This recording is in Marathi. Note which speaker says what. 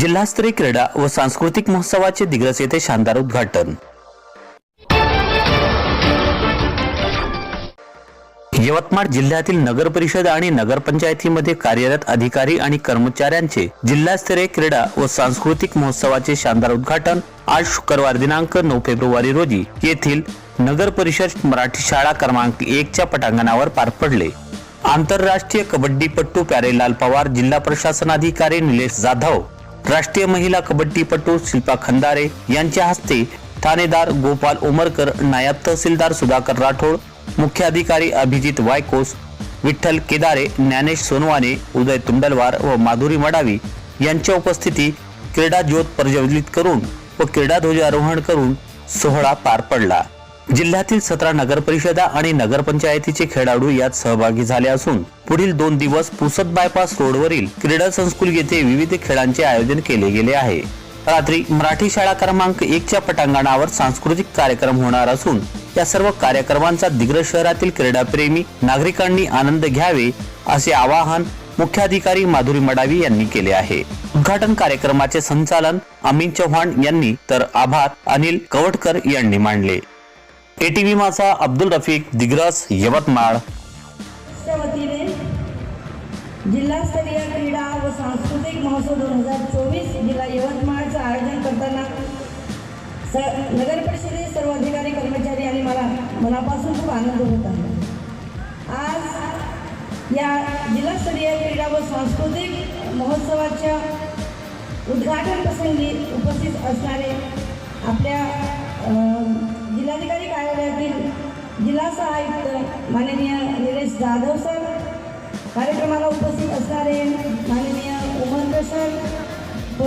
Speaker 1: जिल्हास्तरीय क्रीडा व सांस्कृतिक महोत्सवाचे दिग्रस येथे शानदार उद्घाटन. यवतमाळ जिल्ह्यातील नगर परिषद आणि नगरपंचायतीमध्ये कार्यरत अधिकारी आणि कर्मचाऱ्यांचे जिल्हास्तरीय क्रीडा व सांस्कृतिक महोत्सवाचे शानदार उद्घाटन आज शुक्रवार दिनांक नऊ फेब्रुवारी रोजी येथील नगर परिषद मराठी शाळा क्रमांक एकच्या पटांगणावर पार पडले. आंतरराष्ट्रीय कबड्डीपट्टू प्यारेलाल पवार जिल्हा प्रशासनाधिकारी निलेश जाधव राष्ट्रीय महिला कबड्डीपटू शिल्पा खंदारे यांच्या हस्ते ठाणेदार गोपाल उमरकर नायब तहसीलदार सुधाकर राठोड मुख्याधिकारी अभिजित वायकोस विठ्ठल केदारे ज्ञानेश सोनवाने उदय तुंडलवार व माधुरी मडावी यांच्या उपस्थिती क्रीडा ज्योत प्रज्वलित करून व क्रीडा ध्वजारोहण करून सोहळा पार पडला. जिल्ह्यातील सतरा नगरपरिषदा आणि नगरपंचायतीचे खेळाडू यात सहभागी झाले असून पुढील दोन दिवस पुसद बायपास रोडवरील क्रीडा संस्कुल येथे विविध खेळांचे आयोजन केले गेले आहे. रात्री मराठी शाळा क्रमांक एकच्या पटांगणावर सांस्कृतिक कार्यक्रम होणार असून या सर्व कार्यक्रमांचा दिग्रज शहरातील क्रीडाप्रेमी नागरिकांनी आनंद घ्यावे असे आवाहन मुख्याधिकारी माधुरी मडावी यांनी केले आहे. उद्घाटन कार्यक्रमाचे संचालन अमित चव्हाण यांनी तर आभार अनिल कवटकर यांनी मांडले. एटीव्ही माझा अब्दुल रफीक दिग्रस यवतमाळ.
Speaker 2: वतीने जिल्हास्तरीय क्रीडा व सांस्कृतिक महोत्सव दोन हजार चोवीस जिल्हा यवतमाळचं आयोजन करताना स नगर परिषदे सर्व अधिकारी कर्मचारी आणि मला मनापासून खूप आनंद होत आहे. आज या जिल्हास्तरीय क्रीडा व सांस्कृतिक महोत्सवाच्या उद्घाटन प्रसंगी उपस्थित असणारे आपल्या माननीय निलेश जाधव सर कार्यक्रमाला उपस्थित